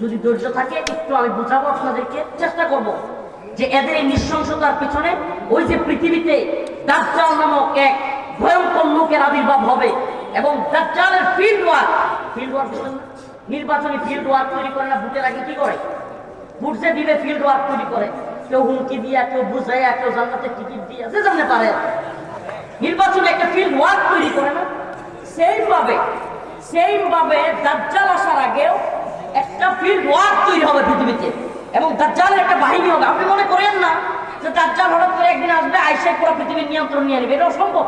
যদি ধৈর্য থাকে, একটু আমি আপনাদেরকে, চেষ্টা করব যে এদের এই নৃশংসতার পিছনে ওই যে পৃথিবীতে দাজ্জাল নামক এক ভয়ঙ্কর লোকের আবির্ভাব হবে এবং দাজ্জালের ফিল্ড ফিল্ড? নির্বাচনী ফিল্ড ওয়ার্ক তৈরি করে না, ভোটের আগে কি করে? ভোট দিবে ফিল্ড ওয়ার্ক তৈরি করে। কেউ হুমকি দিয়া, কেউ বুঝাইয়া কেউ জান্নাতের টিকিট দিয়া, যে জানতে পারে। নির্বাচনে একটা ফিল্ড ওয়ার্ক তৈরি করে না সেম ভাবে সেম ভাবে দাজ্জাল আসার আগেও একটা ফিল্ড ওয়ার্ক তৈরি হবে পৃথিবীতে। এবং দাজ্জালের একটা বাহিনী হবে। আপনি মনে করেন না যে দাজ্জাল হঠাৎ করে একদিন আসবে আইসাই পুরো পৃথিবীর নিয়ন্ত্রণ নিয়ে নেবে। এটা অসম্ভব।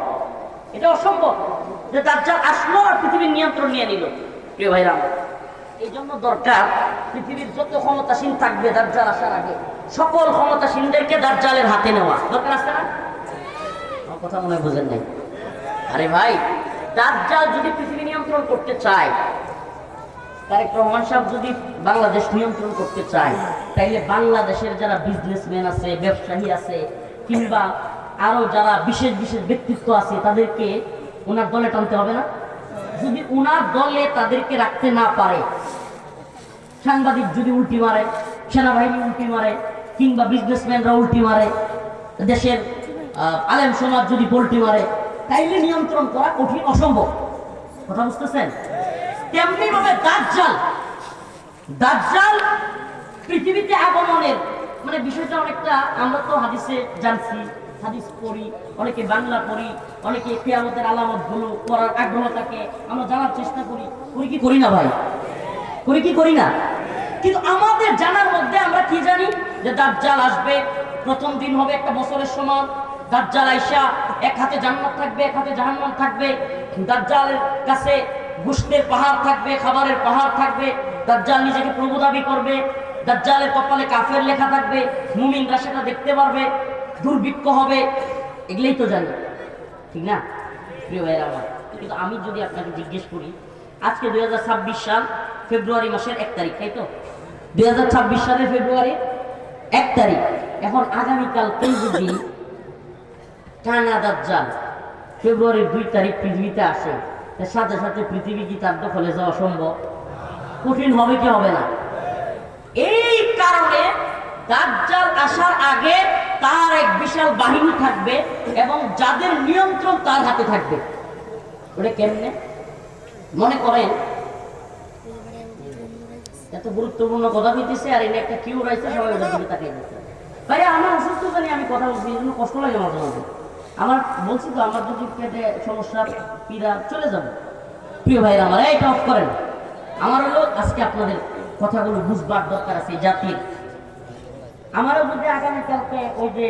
এটা অসম্ভব যে দাজ্জাল আসলো আর পৃথিবীর নিয়ন্ত্রণ নিয়ে নিল। প্রিয় ভাইরা আমার। এই জন্য দরকার পৃথিবীর যত ক্ষমতাসীন থাকবে দাজ্জাল আসার আগে, সকল ক্ষমতাসীনদেরকে দাজ্জালের হাতে নেওয়া। দরকার আছে না? কথা মনে বোঝেন নাই। আরে ভাই দাজ্জাল যদি পৃথিবী নিয়ন্ত্রণ করতে চায়, তারেক রহমান সাহেব যদি বাংলাদেশ নিয়ন্ত্রণ করতে চায়, তাইলে বাংলাদেশের যারা বিজনেসম্যান আছে, ব্যবসায়ী আছে, কিংবা আরও যারা বিশেষ বিশেষ ব্যক্তিত্ব আছে, তাদেরকে ওনার দলে টানতে হবে না? যদি ওনার দলে তাদেরকে রাখতে না পারে, সাংবাদিক যদি উল্টি মারে, সেনাবাহিনী উল্টি মারে, কিংবা বিজনেসম্যানরা উল্টি মারে, দেশের আলেম সমাজ যদি পোল্টি মারে তাইলে নিয়ন্ত্রণ করা কঠিন, অসম্ভব। কথা বুঝতেছেন? তেমনি ভাবে দাজ্জাল দাজ্জাল পৃথিবীতে আগমনের মানে বিষয়টা অনেকটা আমরা তো হাদিসে জানছি, হাদিস পড়ি, অনেকে বাংলা পড়ি, অনেকে কেয়ামতের আলামতগুলো পড়ার আগ্রহ থাকে, আমরা জানার চেষ্টা করি। করি কি করি না ভাই? করি কি করি না? কিন্তু আমাদের জানার মধ্যে আমরা কি জানি? যে দাজ্জাল আসবে, প্রথম দিন হবে একটা বছরের সমান দাজ্জাল আইসা এক হাতে জান্নাত থাকবে, এক হাতে জাহান্নাম থাকবে। দাজ্জালের কাছে গুস্তের পাহাড় থাকবে, খাবারের পাহাড় থাকবে। দাজ্জাল নিজেকে প্রভু দাবি করবে। দাজ্জালের কপালে কাফের লেখা থাকবে, মুমিনরা সেটা দেখতে পারবে, দুর্ভিক্ষ হবে, এগুলোই তো জানি। ঠিক না? প্রিয় ভাইরা আমার, কিন্তু আমি যদি আপনাকে জিজ্ঞেস করি, আজকে দুই হাজার ছাব্বিশ সাল ফেব্রুয়ারি মাসের এক তারিখ, তাই তো? দুই হাজার ছাব্বিশ সালের ফেব্রুয়ারি এক তারিখ। এখন আগামীকাল আগামীকালকেই যদি টানা দাজ্জাল। ফেব্রুয়ারির দুই তারিখ পৃথিবীতে আসে। সাথে সাথে পৃথিবী কি তার দখলে যাওয়া সম্ভব? কঠিন হবে কি হবে না? এই কারণে দাজ্জাল আসার আগে তার এক বিশাল বাহিনী থাকবে এবং যাদের নিয়ন্ত্রণ তার হাতে থাকবে। ওটা কেমনে? মনে করেন? এত গুরুত্বপূর্ণ কথা হইতেছে আর এনে একটা কিউ রয়েছে সবাই ওটার দিকে তাকিয়ে দিচ্ছে ভাই আমার অসুস্থতা নিয়ে আমি কথা বলছি এই জন্য কষ্ট লাগে মাঝে মাঝে। আমার বলছি তো, আমার যদি পেটে সমস্যা, পীড়া চলে যাবে। প্রিয় ভাইরা আমার এইটা অফ করেন। আমার হলো আজকে আপনাদের কথাগুলো বুঝবার দরকার আছে এই জাতির। আমারও যদি আগামীকালকে ওই যে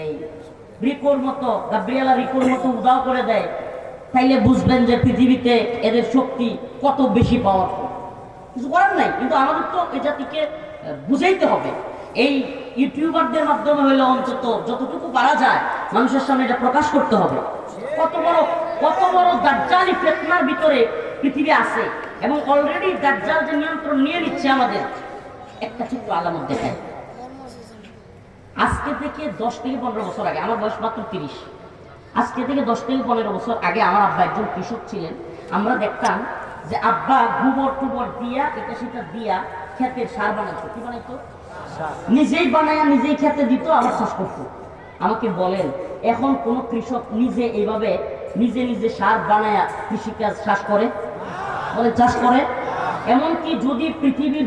এই রিকোর মতো, গাব্রিয়ালা রিকোর মতো উদাও করে দেয়, তাইলে বুঝবেন যে পৃথিবীতে এদের শক্তি কত বেশি পাওয়ার কিছু করার নাই, কিন্তু আমাদের তো এই জাতিকে বুঝাইতে হবে। এই ইউটিউবারদের মাধ্যমে হইলে অন্তত যতটুকু পারা যায়, মানুষের সামনে এটা প্রকাশ করতে হবে। কত বড় কত বড় দাজ্জালি ফেতনার ভিতরে পৃথিবী আছে এবং অলরেডি দাজ্জাল যে নিয়ন্ত্রণ নিয়ে নিচ্ছে আমাদের, একটা ছোট্ট আলামত দেখায়। আজকে থেকে দশ থেকে পনেরো বছর আগে, আমার বয়স মাত্র তিরিশ। আজকে থেকে দশ থেকে পনেরো বছর আগে আমার আব্বা একজন কৃষক ছিলেন। আমরা দেখতাম যে আব্বা গোবর টুবর দিয়া, এটা সেটা দিয়া ক্ষেতের সার বানাইতো। কি বানাইতো? নিজেই বানাইয়া নিজেই খেতে দিত, আবার চাষ করতো। আমাকে বলেন, এখন কোন কৃষক নিজে এইভাবে নিজে নিজে সার বানাইয়া কৃষিকাজ চাষ করে? বলে, চাষ করে? এমনকি যদি পৃথিবীর